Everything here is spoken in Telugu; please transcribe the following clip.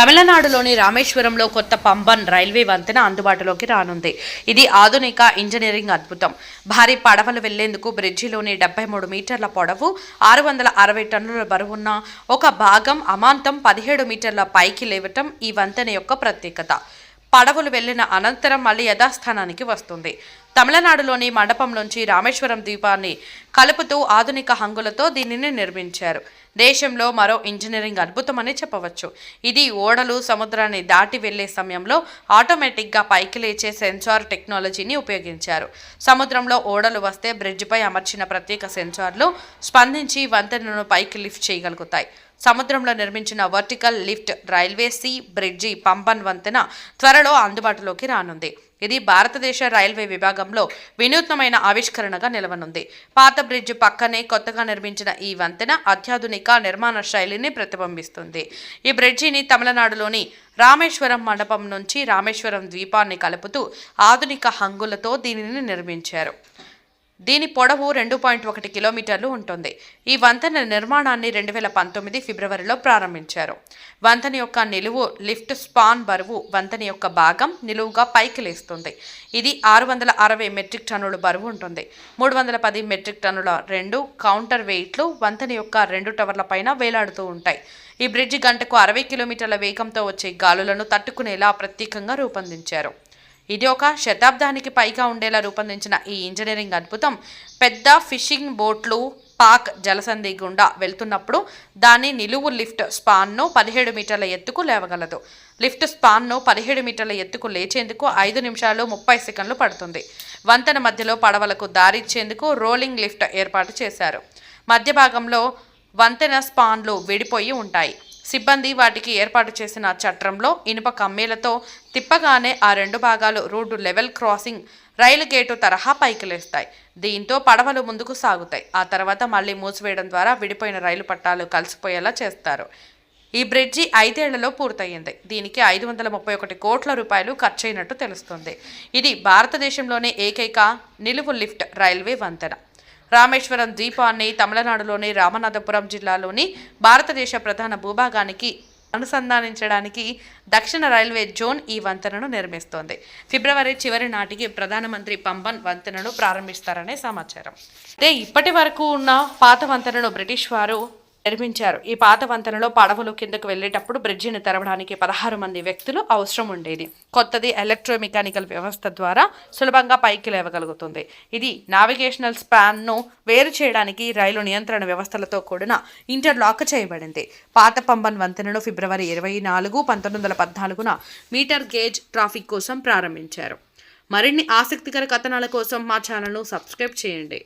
తమిళనాడులోని రామేశ్వరంలో కొత్త పంబన్ రైల్వే వంతెన అందుబాటులోకి రానుంది. ఇది ఆధునిక ఇంజనీరింగ్ అద్భుతం. భారీ పడవలు వెళ్ళేందుకు బ్రిడ్జిలోని డెబ్బై మూడు మీటర్ల పొడవు ఆరు వందల అరవై టన్నుల బరువున్న ఒక భాగం అమాంతం పదిహేడు మీటర్ల పైకి లేవటం ఈ వంతెన యొక్క ప్రత్యేకత. పడవలు వెళ్ళిన అనంతరం మళ్ళీ యథాస్థానానికి వస్తుంది. తమిళనాడులోని మండపం నుంచి రామేశ్వరం ద్వీపాన్ని కలుపుతూ ఆధునిక హంగులతో దీనిని నిర్మించారు. దేశంలో మరో ఇంజనీరింగ్ అద్భుతమని చెప్పవచ్చు. ఇది ఓడలు సముద్రాన్ని దాటి వెళ్ళే సమయంలో ఆటోమేటిక్గా పైకి లేచే సెన్సార్ టెక్నాలజీని ఉపయోగించారు. సముద్రంలో ఓడలు వస్తే బ్రిడ్జిపై అమర్చిన ప్రత్యేక సెన్సార్లు స్పందించి వంతెనను పైకి లిఫ్ట్ చేయగలుగుతాయి. సముద్రంలో నిర్మించిన vertical lift railway sea bridge Pamban వంతెన త్వరలో అందుబాటులోకి రానుంది. ఇది భారతదేశ రైల్వే విభాగంలో వినూత్నమైన ఆవిష్కరణగా నిలవనుంది. పాత బ్రిడ్జ్ పక్కనే కొత్తగా నిర్మించిన ఈ వంతెన అత్యాధునిక నిర్మాణ శైలిని ప్రతిబింబిస్తుంది. ఈ బ్రిడ్జిని తమిళనాడులోని రామేశ్వరం మండపం నుంచి రామేశ్వరం ద్వీపాన్ని కలుపుతూ ఆధునిక హంగులతో దీనిని నిర్మించారు. దీని పొడవు రెండు పాయింట్ ఒకటి కిలోమీటర్లు ఉంటుంది. ఈ వంతెన నిర్మాణాన్ని రెండు వేల పంతొమ్మిది ఫిబ్రవరిలో ప్రారంభించారు. వంతెన యొక్క నిలువు లిఫ్ట్ స్పాన్ బరువు వంతెన యొక్క భాగం నిలువుగా పైకి లేస్తుంది. ఇది ఆరు వందల అరవై మెట్రిక్ టన్నుల బరువు ఉంటుంది. మూడు వందల పది మెట్రిక్ టన్నుల రెండు కౌంటర్ వెయిట్లు వంతెన యొక్క రెండు టవర్ల పైన వేలాడుతూ ఉంటాయి. ఈ బ్రిడ్జి గంటకు అరవై కిలోమీటర్ల వేగంతో వచ్చే గాలులను తట్టుకునేలా ప్రత్యేకంగా రూపొందించారు. ఇది ఒక శతాబ్దానికి పైగా ఉండేలా రూపొందించిన ఈ ఇంజనీరింగ్ అద్భుతం. పెద్ద ఫిషింగ్ బోట్లు పాక్ జలసంధి గుండా వెళ్తున్నప్పుడు దాని నిలువు లిఫ్ట్ స్పాన్ను పదిహేడు మీటర్ల ఎత్తుకు లేవగలదు. లిఫ్ట్ స్పాన్ను పదిహేడు మీటర్ల ఎత్తుకు లేచేందుకు ఐదు నిమిషాలు ముప్పై సెకండ్లు పడుతుంది. వంతెన మధ్యలో పడవలకు దారిచ్చేందుకు రోలింగ్ లిఫ్ట్ ఏర్పాటు చేశారు. మధ్య భాగంలో వంతెన స్పాన్లు విడిపోయి ఉంటాయి. సిబ్బంది వాటికి ఏర్పాటు చేసిన చట్రంలో ఇనుప కమ్మీలతో తిప్పగానే ఆ రెండు భాగాలు road level crossing rail gate తరహా పైకి లేస్తాయి. దీంతో పడవలు ముందుకు సాగుతాయి. ఆ తర్వాత మళ్ళీ మూసివేయడం ద్వారా విడిపోయిన రైలు పట్టాలు కలిసిపోయేలా చేస్తారు. ఈ బ్రిడ్జి ఐదేళ్ళలో పూర్తయింది. దీనికి ఐదు వందల ముప్పై ఒకటి కోట్ల రూపాయలు ఖర్చయినట్టు తెలుస్తుంది. ఇది భారతదేశంలోనే ఏకైక నిలువు లిఫ్ట్ రైల్వే వంతెన. రామేశ్వరం ద్వీపాన్ని తమిళనాడులోని రామనాథపురం జిల్లాలోని భారతదేశ ప్రధాన భూభాగానికి అనుసంధానించడానికి దక్షిణ రైల్వే జోన్ ఈ వంతెనను నిర్మిస్తోంది. ఫిబ్రవరి చివరి నాటికి ప్రధానమంత్రి పంబన్ వంతెనను ప్రారంభిస్తారనే సమాచారం. అయితే ఇప్పటి వరకు ఉన్న పాత వంతెనను బ్రిటిష్ వారు నిర్మించారు. ఈ పాత వంతెనలో పడవలు కిందకు వెళ్ళేటప్పుడు బ్రిడ్జిని తెరవడానికి పదహారు మంది వ్యక్తులు అవసరం ఉండేది. కొత్తది ఎలక్ట్రోమెకానికల్ వ్యవస్థ ద్వారా సులభంగా పైకి లేవగలుగుతుంది. ఇది నావిగేషనల్ స్పాన్ను వేరు చేయడానికి రైలు నియంత్రణ వ్యవస్థలతో కూడిన ఇంటర్లాక్ చేయబడింది. పాత పంబన్ వంతెనను ఫిబ్రవరి ఇరవై నాలుగు పంతొమ్మిది వందల పద్నాలుగున మీటర్ గేజ్ ట్రాఫిక్ కోసం ప్రారంభించారు. మరిన్ని ఆసక్తికర కథనాల కోసం మా ఛానల్ను సబ్స్క్రైబ్ చేయండి.